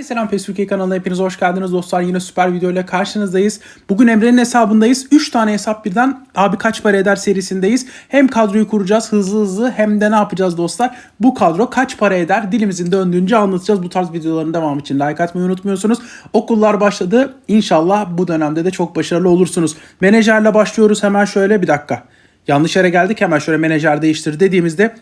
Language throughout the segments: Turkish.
Herkese selam Facebook'e kanalına hepiniz hoş geldiniz dostlar. Yine süper video ile karşınızdayız. Bugün Emre'nin hesabındayız. 3 tane hesap birden abi kaç para eder serisindeyiz. Hem kadroyu kuracağız hızlı hızlı hem de ne yapacağız dostlar? Bu kadro kaç para eder dilimizin döndüğünce anlatacağız. Bu tarz videoların devamı için like atmayı unutmuyorsunuz. Okullar başladı. İnşallah bu dönemde de çok başarılı olursunuz. Menajerle başlıyoruz hemen şöyle bir dakika. Yanlış yere geldik hemen şöyle menajer değiştir dediğimizde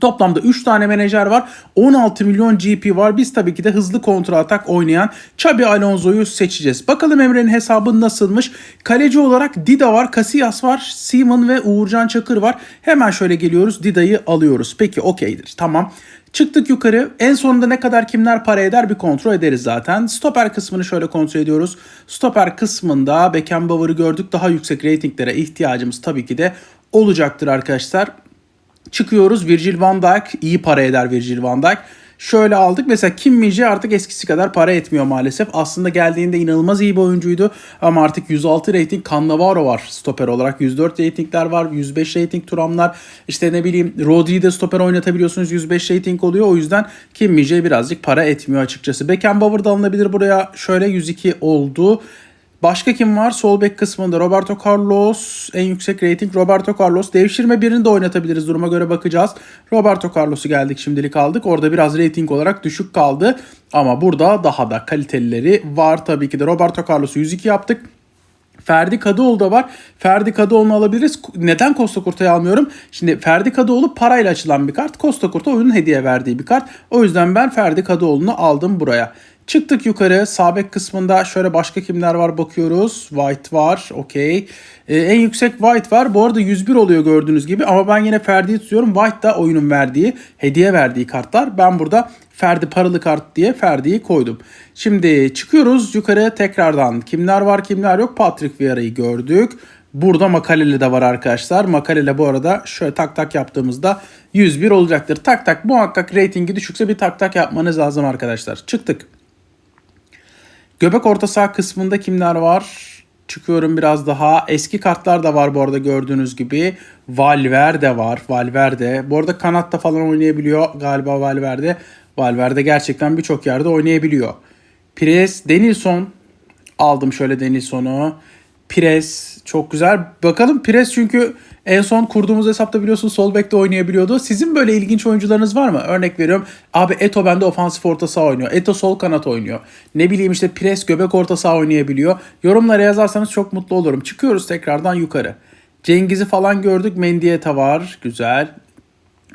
Toplamda 3 tane menajer var. 16 milyon GP var. Biz tabii ki de hızlı kontra atak oynayan Xabi Alonso'yu seçeceğiz. Bakalım Emre'nin hesabı nasılmış? Kaleci olarak Dida var, Casillas var, Simon ve Uğurcan Çakır var. Hemen şöyle geliyoruz. Dida'yı alıyoruz. Peki okeydir. Tamam. Çıktık yukarı. En sonunda ne kadar kimler para eder bir kontrol ederiz zaten. Stoper kısmını şöyle kontrol ediyoruz. Stoper kısmında Beckenbauer'ı gördük. Daha yüksek reytinglere ihtiyacımız tabii ki de olacaktır arkadaşlar. Çıkıyoruz Virgil van Dijk iyi para eder Virgil van Dijk. Şöyle aldık mesela Kim Mijie artık eskisi kadar para etmiyor maalesef. Aslında geldiğinde inanılmaz iyi bir oyuncuydu ama artık 106 rating Cannavaro var stoper olarak. 104 ratingler var, 105 rating Turamlar. İşte ne bileyim Rodri'yi de stoper oynatabiliyorsunuz 105 rating oluyor. O yüzden Kim Mijie birazcık para etmiyor açıkçası. Beckenbauer da alınabilir buraya. Şöyle 102 oldu. Başka kim var? Sol bek kısmında Roberto Carlos en yüksek rating Roberto Carlos. Devşirme birini de oynatabiliriz duruma göre bakacağız. Roberto Carlos'u geldik şimdilik aldık. Orada biraz rating olarak düşük kaldı. Ama burada daha da kalitelileri var tabii ki de. Roberto Carlos'u 102 yaptık. Ferdi Kadıoğlu da var. Ferdi Kadıoğlu'nu alabiliriz. Neden Costa Kurta'yı almıyorum? Şimdi Ferdi Kadıoğlu parayla açılan bir kart. Costa Kurta oyunun hediye verdiği bir kart. O yüzden ben Ferdi Kadıoğlu'nu aldım buraya. Çıktık yukarı. Sabek kısmında şöyle başka kimler var bakıyoruz. White var. Okey. Ee, en yüksek White var. Bu arada 101 oluyor gördüğünüz gibi. Ama ben yine Ferdi'yi tutuyorum. White da oyunun verdiği, hediye verdiği kartlar. Ben burada Ferdi paralı kart diye Ferdi'yi koydum. Şimdi çıkıyoruz yukarı tekrardan. Kimler var kimler yok. Patrick Vieira'yı gördük. Burada Makaleli de var arkadaşlar. Makalele bu arada şöyle tak tak yaptığımızda 101 olacaktır. Tak tak muhakkak reytingi düşükse bir tak tak yapmanız lazım arkadaşlar. Çıktık. Göbek orta saha kısmında kimler var? Çıkıyorum biraz daha. Eski kartlar da var bu arada gördüğünüz gibi. Valverde var. Valverde. Bu arada kanatta falan oynayabiliyor galiba Valverde. Valverde gerçekten birçok yerde oynayabiliyor. Pires, Denilson. Aldım şöyle Denilson'u. Pires çok güzel. Bakalım Pires çünkü en son kurduğumuz hesapta biliyorsun sol bekte oynayabiliyordu. Sizin böyle ilginç oyuncularınız var mı? Örnek veriyorum. Abi Eto bende ofansif orta saha oynuyor. Eto sol kanat oynuyor. Ne bileyim işte Pires göbek orta saha oynayabiliyor. Yorumlara yazarsanız çok mutlu olurum. Çıkıyoruz tekrardan yukarı. Cengiz'i falan gördük. Mendieta var. Güzel.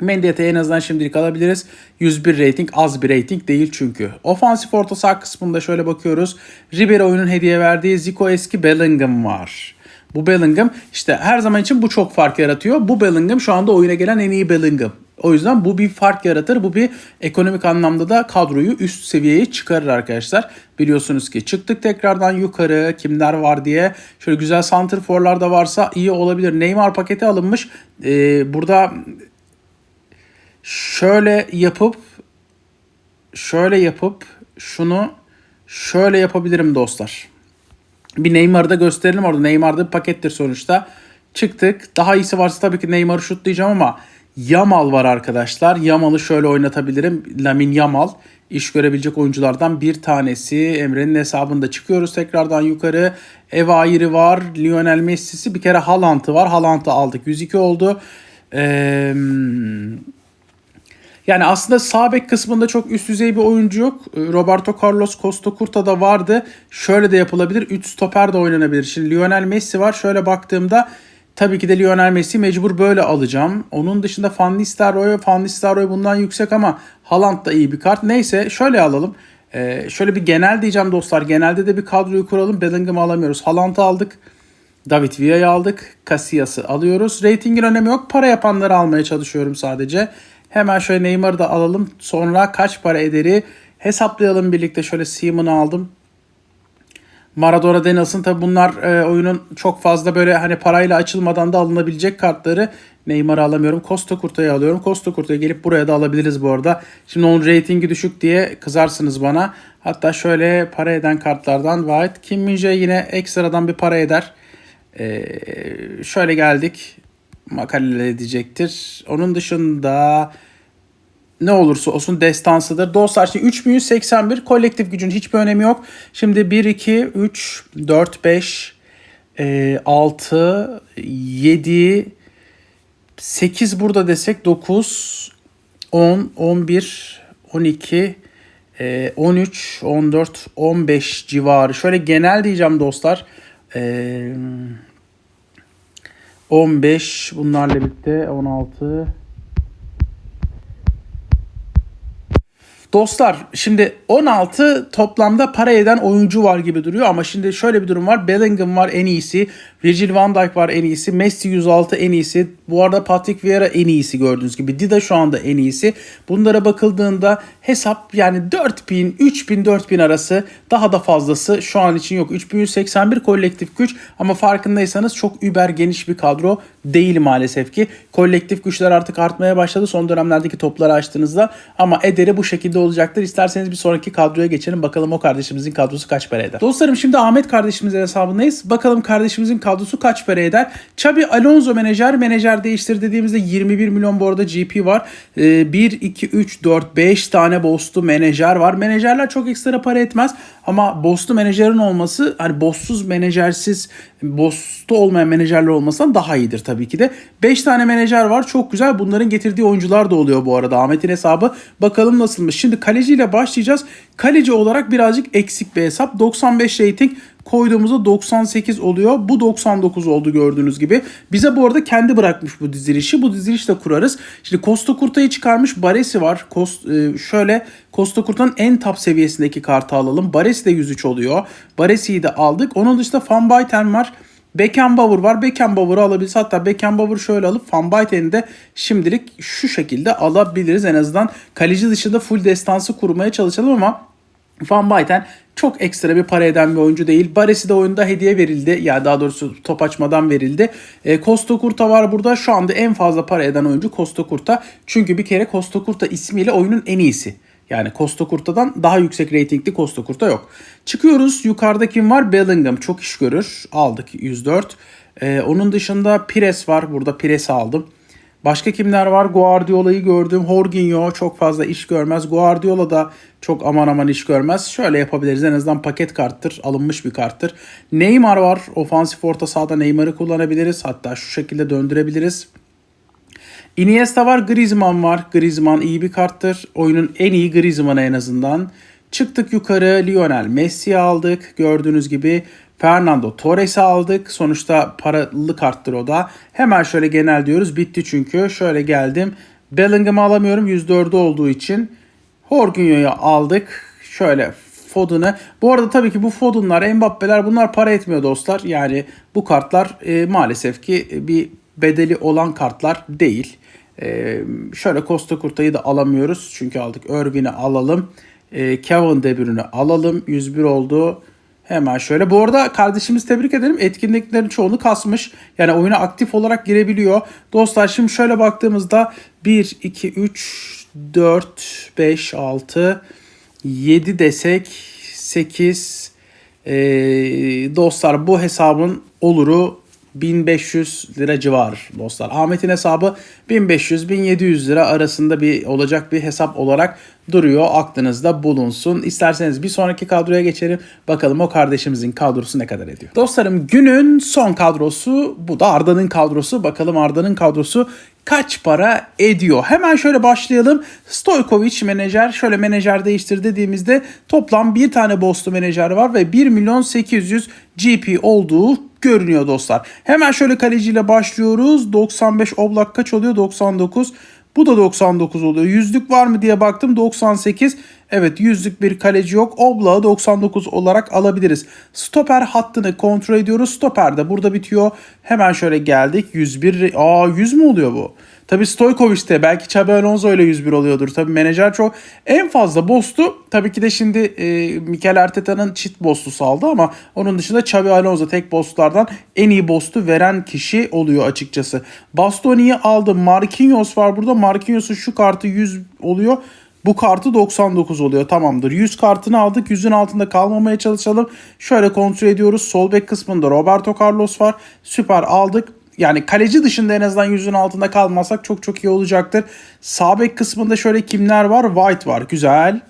Mendieta'yı en azından şimdilik alabiliriz. 101 rating az bir rating değil çünkü. Ofansif orta saha kısmında şöyle bakıyoruz. Ribery oyunun hediye verdiği Zico eski Bellingham var. Bu Bellingham işte her zaman için bu çok fark yaratıyor. Bu Bellingham şu anda oyuna gelen en iyi Bellingham. O yüzden bu bir fark yaratır. Bu bir ekonomik anlamda da kadroyu üst seviyeye çıkarır arkadaşlar. Biliyorsunuz ki çıktık tekrardan yukarı kimler var diye. Şöyle güzel santrforlar da varsa iyi olabilir. Neymar paketi alınmış. Ee, burada şöyle yapıp şöyle yapıp şunu şöyle yapabilirim dostlar. Bir Neymar'ı da gösterelim orada. Neymar'da bir pakettir sonuçta. Çıktık. Daha iyisi varsa tabii ki Neymar'ı şutlayacağım ama Yamal var arkadaşlar. Yamal'ı şöyle oynatabilirim. Lamin Yamal iş görebilecek oyunculardan bir tanesi. Emre'nin hesabında çıkıyoruz tekrardan yukarı. Evayiri var. Lionel Messi'si. Bir kere Haaland'ı var. Haaland'ı aldık. 102 oldu. Eee yani aslında sağ bek kısmında çok üst düzey bir oyuncu yok. Ee, Roberto Carlos Costa Curta da vardı. Şöyle de yapılabilir. 3 stoper de oynanabilir. Şimdi Lionel Messi var. Şöyle baktığımda tabii ki de Lionel Messi mecbur böyle alacağım. Onun dışında Van Nistelrooy, Van Nistelrooy bundan yüksek ama Haaland da iyi bir kart. Neyse şöyle alalım. Ee, şöyle bir genel diyeceğim dostlar. Genelde de bir kadroyu kuralım. Bellingham'ı alamıyoruz. Haaland'ı aldık. David Villa'yı aldık. Casillas'ı alıyoruz. Ratingin önemi yok. Para yapanları almaya çalışıyorum sadece. Hemen şöyle Neymar'ı da alalım. Sonra kaç para ederi hesaplayalım birlikte. Şöyle Simon'u aldım. Maradona Daniels'ın tabi bunlar e, oyunun çok fazla böyle hani parayla açılmadan da alınabilecek kartları. Neymar'ı alamıyorum. Costa Curta'yı alıyorum. Costa Curta'yı gelip buraya da alabiliriz bu arada. Şimdi onun reytingi düşük diye kızarsınız bana. Hatta şöyle para eden kartlardan White. Kim Minje yine ekstradan bir para eder. Ee, şöyle geldik makale edecektir. Onun dışında ne olursa olsun destansıdır. Dostlar şimdi 3181 kolektif gücün hiçbir önemi yok. Şimdi 1, 2, 3, 4, 5, e, 6, 7, 8 burada desek 9, 10, 11, 12, e, 13, 14, 15 civarı. Şöyle genel diyeceğim dostlar. E, 15 bunlarla birlikte 16 Dostlar şimdi 16 toplamda para eden oyuncu var gibi duruyor ama şimdi şöyle bir durum var. Bellingham var en iyisi. Virgil van Dijk var en iyisi. Messi 106 en iyisi. Bu arada Patrick Vieira en iyisi gördüğünüz gibi. Dida şu anda en iyisi. Bunlara bakıldığında hesap yani 4000, 3000, 4000 arası daha da fazlası şu an için yok. 3181 kolektif güç ama farkındaysanız çok über geniş bir kadro değil maalesef ki. Kolektif güçler artık artmaya başladı son dönemlerdeki topları açtığınızda ama ederi bu şekilde olacaktır. İsterseniz bir sonraki kadroya geçelim. Bakalım o kardeşimizin kadrosu kaç para eder. Dostlarım şimdi Ahmet kardeşimizin hesabındayız. Bakalım kardeşimizin kadrosu kaç para eder? Xabi Alonso menajer. Menajer değiştir dediğimizde 21 milyon bu arada GP var. Ee, 1, 2, 3, 4, 5 tane boss'lu menajer var. Menajerler çok ekstra para etmez. Ama boss'lu menajerin olması hani boss'suz menajersiz boss'ta olmayan menajerler olmasından daha iyidir tabii ki de. 5 tane menajer var. Çok güzel. Bunların getirdiği oyuncular da oluyor bu arada. Ahmet'in hesabı. Bakalım nasılmış. Şimdi kaleciyle başlayacağız. Kaleci olarak birazcık eksik bir hesap. 95 rating koyduğumuzda 98 oluyor. Bu 99 oldu gördüğünüz gibi. Bize bu arada kendi bırakmış bu dizilişi. Bu dizilişi de kurarız. Şimdi Costa Curta'yı çıkarmış. Baresi var. Kost, e, şöyle Costa Curta'nın en top seviyesindeki kartı alalım. Baresi de 103 oluyor. Baresi'yi de aldık. Onun dışında Van Bayten var. Beckenbauer var. Beckenbauer'ı alabiliriz. Hatta Beckenbauer'ı şöyle alıp Van Bayten'i de şimdilik şu şekilde alabiliriz. En azından kaleci dışında full destansı kurmaya çalışalım ama Van Bayten çok ekstra bir para eden bir oyuncu değil. Baresi de oyunda hediye verildi. Ya yani daha doğrusu top açmadan verildi. E, Costa Curta var burada. Şu anda en fazla para eden oyuncu Costa Curta. Çünkü bir kere Costa Curta ismiyle oyunun en iyisi. Yani Costa Curta'dan daha yüksek reytingli Costa Curta yok. Çıkıyoruz. Yukarıda kim var? Bellingham çok iş görür. Aldık 104. Ee, onun dışında Pires var. Burada Pires'i aldım. Başka kimler var? Guardiola'yı gördüm. Jorginho çok fazla iş görmez. Guardiola da çok aman aman iş görmez. Şöyle yapabiliriz. En azından paket karttır. Alınmış bir karttır. Neymar var. Ofansif orta sahada Neymar'ı kullanabiliriz. Hatta şu şekilde döndürebiliriz. Iniesta var, Griezmann var. Griezmann iyi bir karttır. Oyunun en iyi Griezmann'ı en azından. Çıktık yukarı Lionel Messi'yi aldık. Gördüğünüz gibi Fernando Torres'i aldık. Sonuçta paralı karttır o da. Hemen şöyle genel diyoruz. Bitti çünkü. Şöyle geldim. Bellingham'ı alamıyorum 104'ü olduğu için. Jorginho'yu aldık. Şöyle Foden'ı. Bu arada tabii ki bu Foden'lar, Mbappe'ler bunlar para etmiyor dostlar. Yani bu kartlar e, maalesef ki bir bedeli olan kartlar değil. Ee, şöyle Costa Curta'yı da alamıyoruz. Çünkü aldık. Irvin'i alalım. Ee, Kevin De Bruyne'i alalım. 101 oldu. Hemen şöyle. Bu arada kardeşimiz tebrik edelim. Etkinliklerin çoğunu kasmış. Yani oyuna aktif olarak girebiliyor. Dostlar şimdi şöyle baktığımızda 1, 2, 3, 4, 5, 6, 7 desek 8 ee, dostlar bu hesabın oluru 1500 lira civarı dostlar. Ahmet'in hesabı 1500-1700 lira arasında bir olacak bir hesap olarak duruyor. Aklınızda bulunsun. İsterseniz bir sonraki kadroya geçelim. Bakalım o kardeşimizin kadrosu ne kadar ediyor. Dostlarım günün son kadrosu bu da Arda'nın kadrosu. Bakalım Arda'nın kadrosu kaç para ediyor? Hemen şöyle başlayalım. Stojkovic menajer şöyle menajer değiştir dediğimizde toplam bir tane bosslu menajer var ve 1 milyon 800 GP olduğu görünüyor dostlar. Hemen şöyle kaleciyle başlıyoruz. 95 Oblak kaç oluyor? 99. Bu da 99 oluyor. Yüzlük var mı diye baktım 98. Evet yüzlük bir kaleci yok. Oblak'ı 99 olarak alabiliriz. Stoper hattını kontrol ediyoruz. Stoper de burada bitiyor. Hemen şöyle geldik. 101. Aa 100 mü oluyor bu? Tabi Stojkovic'te belki Xabi Alonso ile 101 oluyordur. Tabi menajer çok en fazla bostu tabii ki de şimdi e, Mikel Arteta'nın çift bostu aldı ama onun dışında Xabi Alonso tek bostlardan en iyi bostu veren kişi oluyor açıkçası. Bastoni'yi aldı. Marquinhos var burada. Marquinhos'un şu kartı 100 oluyor. Bu kartı 99 oluyor tamamdır. 100 kartını aldık. 100'ün altında kalmamaya çalışalım. Şöyle kontrol ediyoruz. Sol bek kısmında Roberto Carlos var. Süper aldık. Yani kaleci dışında en azından yüzün altında kalmazsak çok çok iyi olacaktır. Sağ bek kısmında şöyle kimler var? White var. Güzel.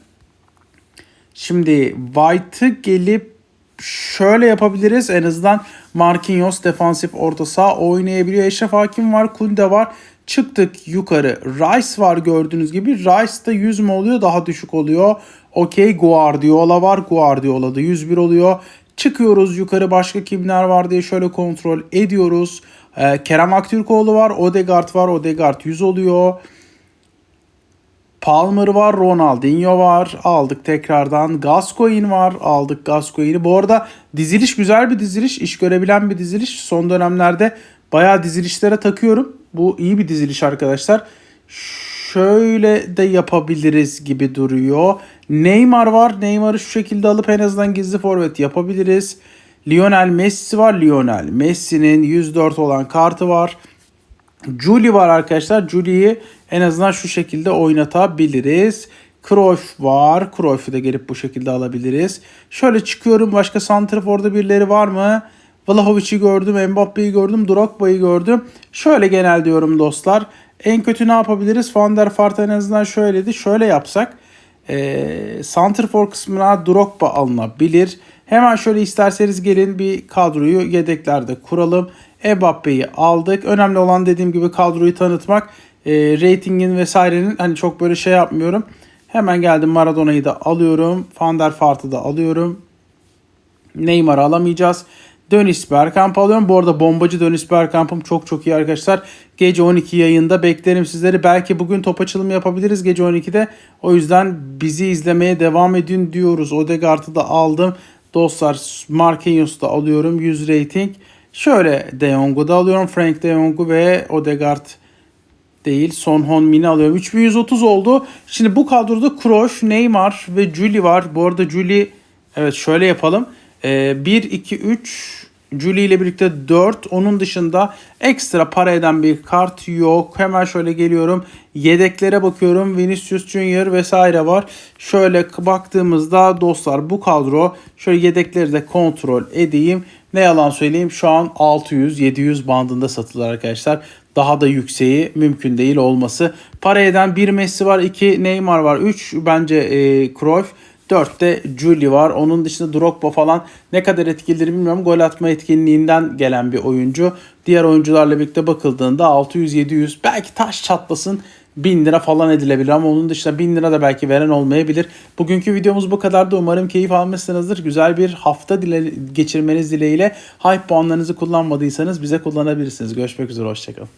Şimdi White'ı gelip şöyle yapabiliriz. En azından Marquinhos defansif orta saha oynayabiliyor. Eşref Hakim var. Kunde var. Çıktık yukarı. Rice var gördüğünüz gibi. Rice da 100 mü oluyor? Daha düşük oluyor. Okey Guardiola var. Guardiola da 101 oluyor. Çıkıyoruz yukarı başka kimler var diye şöyle kontrol ediyoruz. Ee, Kerem Aktürkoğlu var. Odegaard var. Odegaard 100 oluyor. Palmer var, Ronaldinho var. Aldık tekrardan. Gascoigne var. Aldık Gascoigne'i. Bu arada diziliş güzel bir diziliş. iş görebilen bir diziliş. Son dönemlerde bayağı dizilişlere takıyorum. Bu iyi bir diziliş arkadaşlar. Şöyle de yapabiliriz gibi duruyor. Neymar var. Neymar'ı şu şekilde alıp en azından gizli forvet yapabiliriz. Lionel Messi var. Lionel Messi'nin 104 olan kartı var. Julie var arkadaşlar. Julie'yi en azından şu şekilde oynatabiliriz. Cruyff var. Cruyff'u da gelip bu şekilde alabiliriz. Şöyle çıkıyorum. Başka santraforda birileri var mı? Vlahovic'i gördüm. Mbappe'yi gördüm. Drogba'yı gördüm. Şöyle genel diyorum dostlar. En kötü ne yapabiliriz? Van der Vaart en azından şöyleydi. Şöyle yapsak. E, Santrfor kısmına Drogba alınabilir. Hemen şöyle isterseniz gelin bir kadroyu yedeklerde kuralım. Mbappe'yi aldık. Önemli olan dediğim gibi kadroyu tanıtmak. E, ratingin vesairenin hani çok böyle şey yapmıyorum. Hemen geldim Maradona'yı da alıyorum. Van der Vaart'ı da alıyorum. Neymar'ı alamayacağız. Dönis Bergkamp alıyorum. Bu arada bombacı Dönis Bergkamp'ım çok çok iyi arkadaşlar. Gece 12 yayında beklerim sizleri. Belki bugün top açılımı yapabiliriz gece 12'de. O yüzden bizi izlemeye devam edin diyoruz. Odegaard'ı da aldım. Dostlar Marquinhos'u da alıyorum. 100 rating. Şöyle De Jong'u da alıyorum. Frank De Jong'u ve Odegaard değil. Son Heung-min'i alıyorum. 3130 oldu. Şimdi bu kadroda Kroos, Neymar ve Juli var. Bu arada Juli evet şöyle yapalım. Ee, 1, 2, 3 Julie ile birlikte 4. Onun dışında ekstra para eden bir kart yok. Hemen şöyle geliyorum. Yedeklere bakıyorum. Vinicius Junior vesaire var. Şöyle baktığımızda dostlar bu kadro. Şöyle yedekleri de kontrol edeyim. Ne yalan söyleyeyim şu an 600-700 bandında satılır arkadaşlar. Daha da yükseği mümkün değil olması. Para eden bir Messi var, 2 Neymar var, 3 bence e, Cruyff. 4'te Juli var. Onun dışında Drogba falan ne kadar etkilidir bilmiyorum. Gol atma etkinliğinden gelen bir oyuncu. Diğer oyuncularla birlikte bakıldığında 600-700 belki taş çatlasın 1000 lira falan edilebilir ama onun dışında 1000 lira da belki veren olmayabilir. Bugünkü videomuz bu kadardı. Umarım keyif almışsınızdır. Güzel bir hafta dile geçirmeniz dileğiyle. Hype puanlarınızı kullanmadıysanız bize kullanabilirsiniz. Görüşmek üzere. Hoşçakalın.